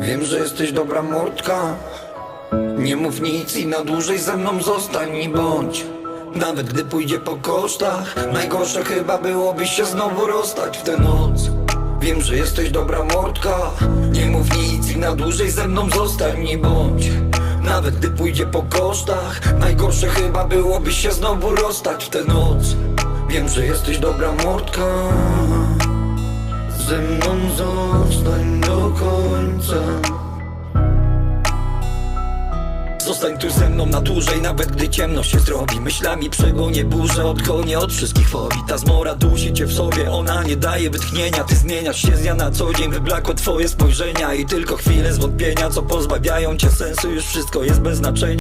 Wiem, że jesteś dobra mordka. Nie mów nic i na dłużej ze mną zostań i bądź. Nawet gdy pójdzie po kosztach Najgorsze chyba byłoby się znowu rozstać w tę noc. Wiem, że jesteś dobra mordka. Nie mów nic i na dłużej ze mną zostań i bądź. Nawet gdy pójdzie po kosztach Najgorsze chyba byłoby się znowu rozstać w tę noc. Wiem, że jesteś dobra mordka. Ze mną zostań Zostań tu ze mną na dłużej, nawet gdy ciemno się zrobi. Myślami przegonię burzę, odgonię od wszystkich fobii. Ta zmora dusi cię w sobie, ona nie daje wytchnienia. Ty zmieniasz się z dnia na co dzień, wyblakłe twoje spojrzenia. I tylko chwile zwątpienia, co pozbawiają cię sensu. Już wszystko jest bez znaczenia